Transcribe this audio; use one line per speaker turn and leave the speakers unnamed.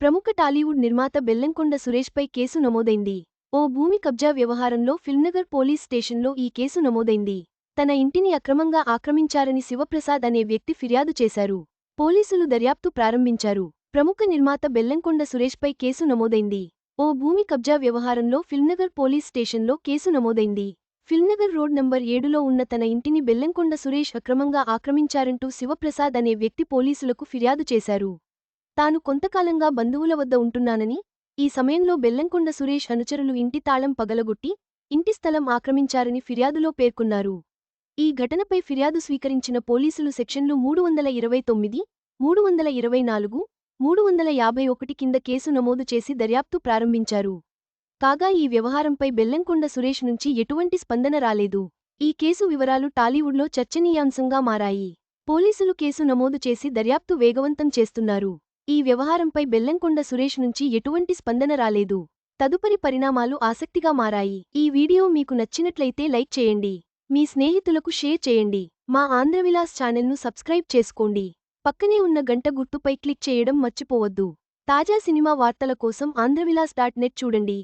ప్రముఖ టాలీవుడ్ నిర్మాత బెల్లంకొండ సురేష్పై కేసు నమోదైంది. ఓ భూమి కబ్జా వ్యవహారంలో ఫిల్మ్నగర్ పోలీస్ స్టేషన్లో ఈ కేసు నమోదైంది. తన ఇంటిని అక్రమంగా ఆక్రమించారని శివప్రసాద్ అనే వ్యక్తి ఫిర్యాదు చేశారు. పోలీసులు దర్యాప్తు ప్రారంభించారు. ప్రముఖ నిర్మాత బెల్లంకొండ సురేష్పై కేసు నమోదైంది. ఓ భూమి కబ్జా వ్యవహారంలో ఫిల్మ్నగర్ పోలీస్ స్టేషన్లో కేసు నమోదైంది. ఫిల్మ్నగర్ రోడ్ నంబర్ ఏడులో ఉన్న తన ఇంటిని బెల్లంకొండ సురేష్ అక్రమంగా ఆక్రమించారంటూ శివప్రసాద్ అనే వ్యక్తి పోలీసులకు ఫిర్యాదు చేశారు. తాను కొంతకాలంగా బంధువుల వద్ద ఉంటున్నానని ఈ సమయంలో బెల్లంకొండ సురేష్ అనుచరులు ఇంటి తాళం పగలగొట్టి ఇంటి స్థలం ఆక్రమించారని ఫిర్యాదులో పేర్కొన్నారు. ఈ ఘటనపై ఫిర్యాదు స్వీకరించిన పోలీసులు సెక్షన్లు మూడు వందల ఇరవై తొమ్మిది మూడు వందల ఇరవై నాలుగు మూడు వందల యాభై ఒకటి కింద కేసు నమోదు చేసి దర్యాప్తు ప్రారంభించారు. కాగా ఈ వ్యవహారంపై బెల్లంకొండ సురేష్ నుంచి ఎటువంటి స్పందన రాలేదు. ఈ కేసు వివరాలు టాలీవుడ్లో చర్చనీయాంశంగా మారాయి. పోలీసులు కేసు నమోదు చేసి దర్యాప్తు వేగవంతం చేస్తున్నారు. ఈ వ్యవహారంపై బెల్లంకొండ సురేష్ నుంచి ఎటువంటి స్పందన రాలేదు. తదుపరి పరిణామాలు ఆసక్తిగా మారాయి. ఈ వీడియో మీకు నచ్చినట్లయితే లైక్ చేయండి. మీ స్నేహితులకు షేర్ చేయండి. మా ఆంధ్రవిలాస్ ఛానల్ను సబ్స్క్రైబ్ చేసుకోండి. పక్కనే ఉన్న గంట గుర్తుపై క్లిక్ చేయడం మర్చిపోవద్దు. తాజా సినిమా వార్తల కోసం ఆంధ్రవిలాస్ డాట్ నెట్ చూడండి.